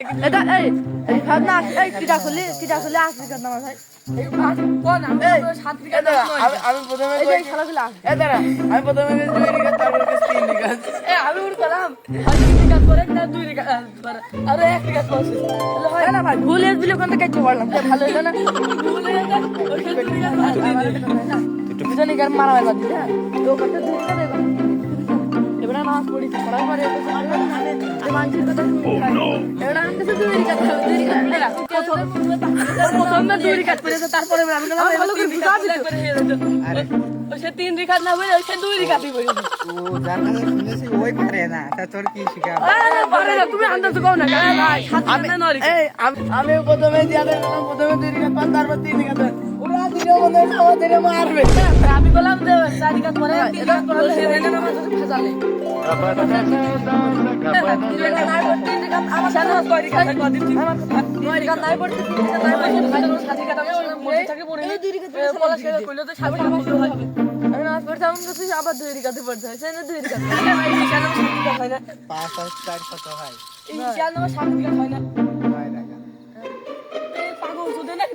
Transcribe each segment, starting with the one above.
এটা এই এই ভাব না এই কিটা খুলি কিটা খুলি আসবি কেন আমার ভাই আমি আমি- আমি প্রথমে এই খেলাগুলো এ দাঁড়া, আমি প্রথমে দুই রিকাত, তারপর তিন রিকাত। এ আমি উড় আর তিন রিকাত করে না দুই করে আরে এক রিকাত করছিস হয় না ভাই ভুল এস দিলে ওখান থেকে কেটে পড়লাম ভালো হলো না ভুলে দুই রিকাত দুজনে গার মারা দিছে হ্যাঁ তো দূর করে দেব এবারে নামাজ পড়ি পড়ার পরে মানুষের কথা শুনি প্রথমে দুই রিকাত করে তারপরে ভালো করে বুঝা দিত ওই সে তিন রিকাত না বলে সে দুই রিকাতই বলে ও যার কাছে শুনেছি ওই পারে না তা তোর কি শিখাবো পারে না তুমি আন্দাজ কও না আমি প্রথমে দিয়া প্রথমে দুই রিকাত তারপর তিন। ওরা দিলে মনে আমাদের মারবে। আমি বললাম যে চার রিকাত পরে তিন রিকাত পরে সে রেনে নামাজ ফেসালে তিন রিকাত নাই। পড়ে তিন রিকাত আমার সাথে কয় রিকাত কদিন তিন নয় রিকাত নাই পড়ে তিন রিকাত নাই পড়ে সাত রিকাত আমি থাকে পড়ে এই দুই রিকাত এ, বলা শেষ করলে তো সাত রিকাত পড়তে নামাজ পড়তে আবার দুই রিকাতে পড়তে হয় সেই দুই রিকাত হয় না পাঁচ চার কত হয়? রিকাত হয় না।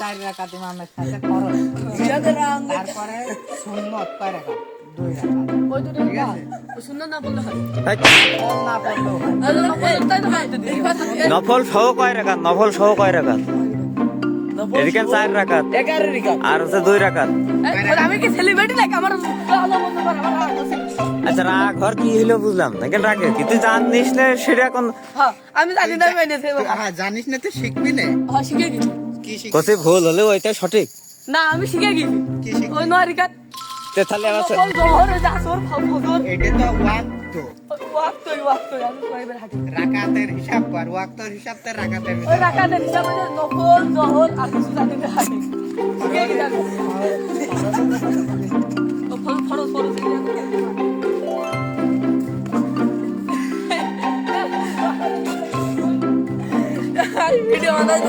চার তোমার সাথে খরচ তারপরে সুন্নত কয় টাকা দুই ওই দুটো ঠিক আছে? হয়? নফল সহ কয় রাখাত নফল সহ কয় রাখাত এদিকে চার রাখাত আর হচ্ছে দুই রাখাত আমি কি সেলিব্রিটি নাকি? আমার ভালো মন্দ করে আমার রাগ আছে। আচ্ছা রাগ ঘর কি হইল বুঝলাম না। কেন রাখে কিন্তু জানিস না সেটা এখন হ্যাঁ আমি জানি না মেনে হ্যাঁ জানিস না তো শিখবি না। হ্যাঁ শিখে গেছি কি ভুল হলে ওইটা সঠিক। না আমি শিখে গেছি। কি শিখ? ওই নরিকাত তে তাহলে নকল জহর ওই আসর ফজর এটা তো ওয়াক্ত। ওয়াক্তই ওয়াক্তই আমি কয়েকবার হাঁটি। রাকাতের হিসাব কর ওয়াক্তর হিসাব তো রাকাতের ওই ভিতরে রাখাতের হিসাবে যে নকল জহর আর কিছু জানি না। হাঁটি শিখে গেছি। ও ফরজ ফরজ ফরজ এগুলো আমি- ভিডিও দেখ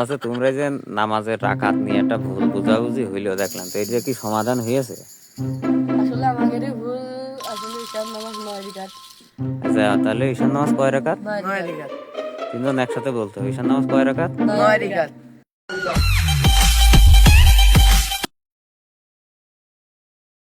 আচ্ছা তোমরা যে নামাজের রাখাত নিয়ে একটা ভুল বুঝাবুঝি হইল দেখলাম তো এটা কি সমাধান হয়েছে আসলে আমাদের ভুল আসলে ঈশান নামাজ নয় রিকাত। আচ্ছা তাহলে ঈশান নামাজ কয় নয় নয় রিকাত। রিকাত। তিনজন একসাথে বলতে হবে ঈশান নামাজ কয় রাখাত নয় রিকাত।